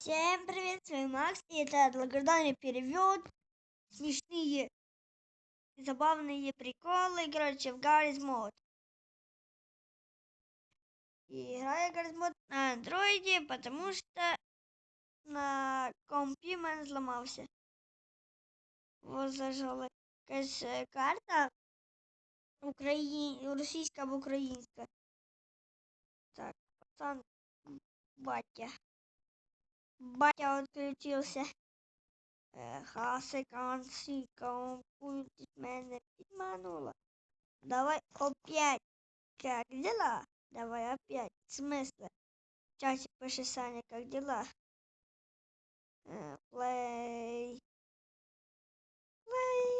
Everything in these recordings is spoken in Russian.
Всем привет, с вами Макс, и это долгожданный перевод, смешные, забавные приколы, короче, в Гаррис Мод. И играю Гаррис Мод на андроиде, потому что на компе мен зламався. Вот зажала якась е, карта Украї... російська або українська. Так, пацан, батя. Батя отключився. Е, Хасикан, сіком, пультить мене підманула. Давай опять. Как дела? Давай опять. В смысле? Часик пишет Саня, как дела? Э, Плей. Плей,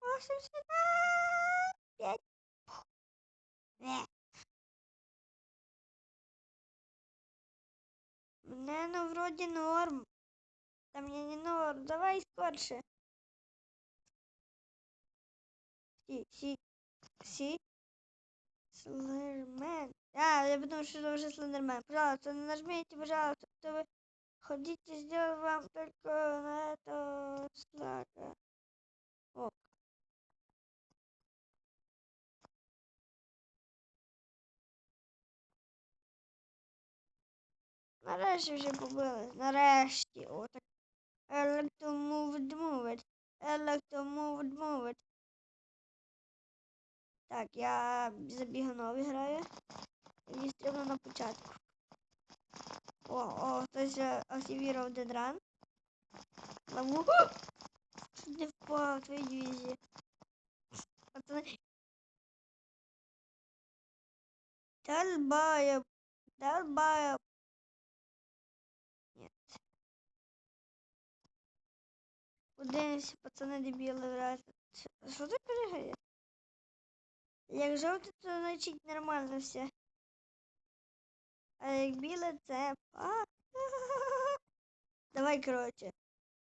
Пять. Вроде норм. Да мне не норм. Давай скорше. Си, си, си. Слендермен. А, я потому что это уже Слендермен. Пожалуйста, нажмите, пожалуйста, что вы хотите сделать вам только на это слага. Нарешті вже побили. Нарешті. Отак. Electromoved moved. Electromoved moved. Так, я за біганові граю. І стрімно на початку. О, о, хтось активував дедран. Чуть не впав в твої дивізії. Пацани. Долбаєб. Подивимося, пацани дебіли грають. Що- ти перегаєш? Як жовте, то значить нормально все. А як біле, це. А, Давай, коротше.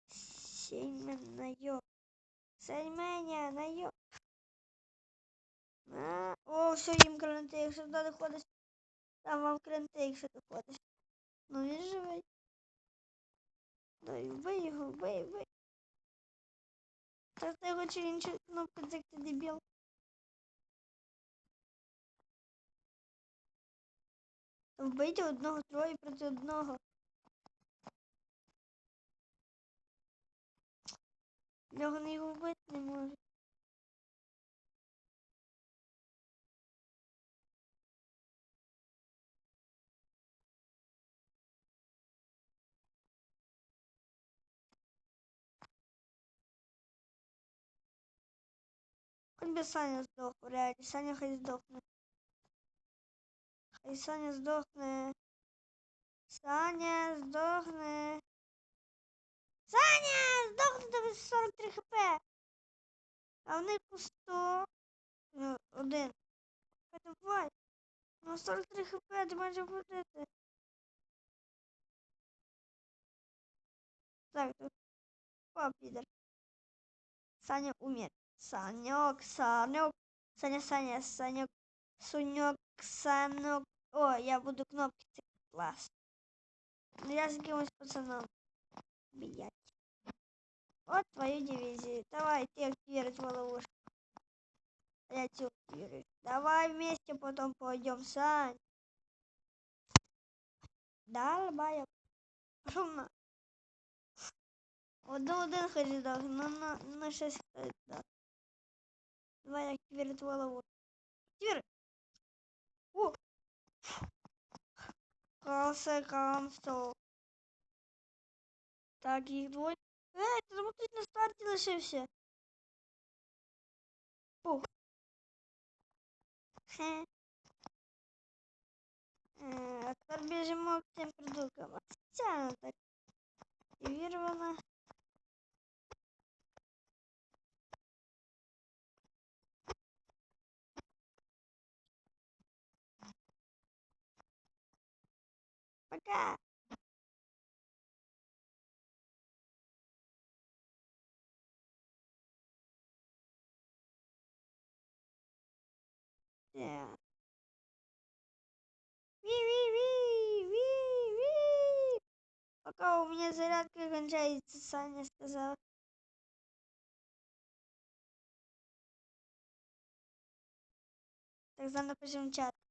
Сіньмен на. Сельменя на йо. А, О, все, їм кранти, якщо туди доходиш. Там вам кранти, якщо доходиш. Ну він живий. Дай, вбий його, вбий, вбий. Так ти хочу іншу кнопку, як ти дебіл. Вбийте одного троє проти одного. Його не його вбити не може. Хоч би Саня здох, реально. Саня хай здохне. Хай Саня здохне. Саня здохне. Саня! Здохне тобі 43 хп. А в них по 100. Ну, один. Давай. Ну 43 хп, ти майже вбити. Так, тут. О, підер. Саня умер. Санек, Санек. Саня, Саня, Санек. Сунек, Санек. О, я буду кнопки тыкать. Класс. Ну, я с кем-то пацаном. Блять. Вот твою дивизию. Давай, ты активировать ловушку. Я тебя активирую. Давай вместе потом пойдем, Сань. Долбая. Пошел на. Один-один хоч здох, ну на, на щось хтось здох. Давай активировать ловушку. Активируй. О! Калсе камсто. Так, їх двоє. Ей, ти тому тут на старті лишився. О. Хе. Е, А тепер біжимо к цим придуркам. Офіціально так. Активировано. Пока. Так. Ви-ви-ви, ви-ви. Пока у меня зарядка кончается, Саня сказал. Так напишем чат.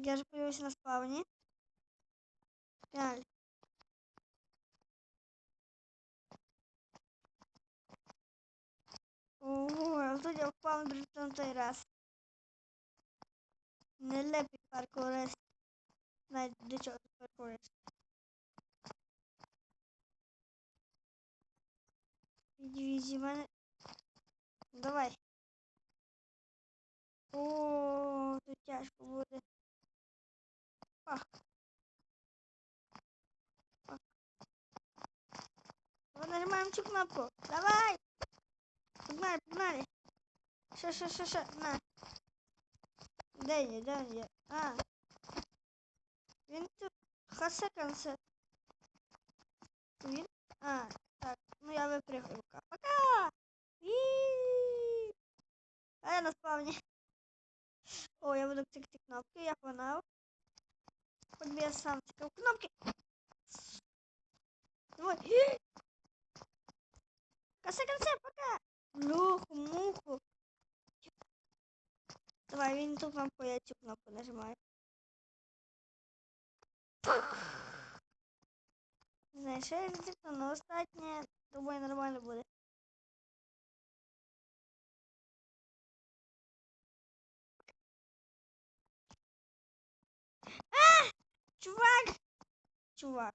я же появился на спавне. Реально. Ого, а тут я впав на той раз. Нелепий паркурист. Навіть до чого тут паркурист. Дивізії в мене. Давай. О, тут тяжко буде. Пах. Пах. Вот нажимаем цю кнопку. Давай! Погнали, погнали. Що, що, що, що, на. Де є, де є? А. Він тут хасеканся. Він? А, так. Ну я випрягаю. Пока! І. А я на спавні. О, я буду тикати кнопки, я погнав. Хоч би я сам тикав кнопки. Косе конце, пока. Муху, муху. Давай, він тут вам по я цю кнопку нажимаю. Що я затикну, але останнє, думаю, нормально буде. Чувак! Чувак.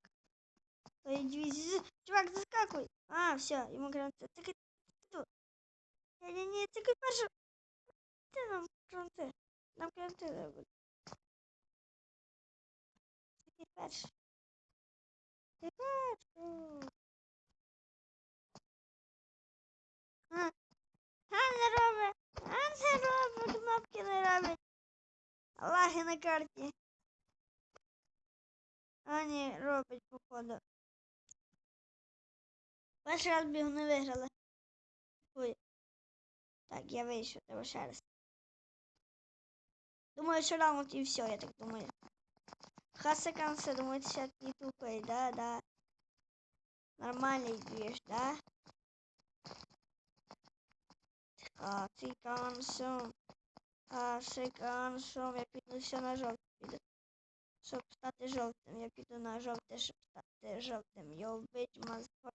Твои дивизии. Чувак, заскакивай. А, все, ему гранты. Так Не-не-не, тільки перше. Де нам гранти? Нам гранти треба буде. Тільки перше. Тільки перше. А, а не робить. А не робить. Кнопки не робить. Лаги на карті. А не робить, походу. Перший раз бігу не виграли. Ой. Так, я вийшов, треба ще раз. Думаю, що раунд і все, я так думаю. Хасаканса, думаю, сейчас не тупой, да, да. Нормальный движ, да? Хасикансом. Хасикансом. Я піду все на жовтий піду. Щоб стати жовтим, я піду на жовте, щоб стати жовтим. Я бить, мазфак.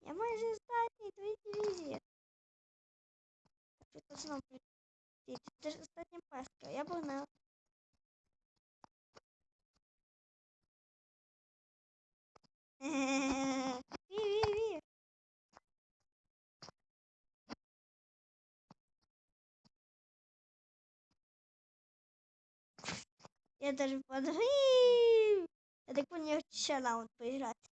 Я майже останній твої дивізії. Що знову прийти? Це ж остання пастка. Я був Ві-ві-ві. Я даже подаю. Я так понял, ще раунд поіграти.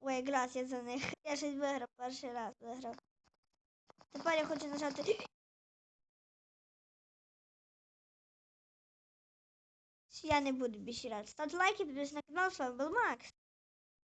Ой, грас я за них. Я щось виграв перший раз виграв. Тепер я хочу нажати. Я не буду більше раз. Ставте лайки, підписуйтесь на канал, з вами был Макс.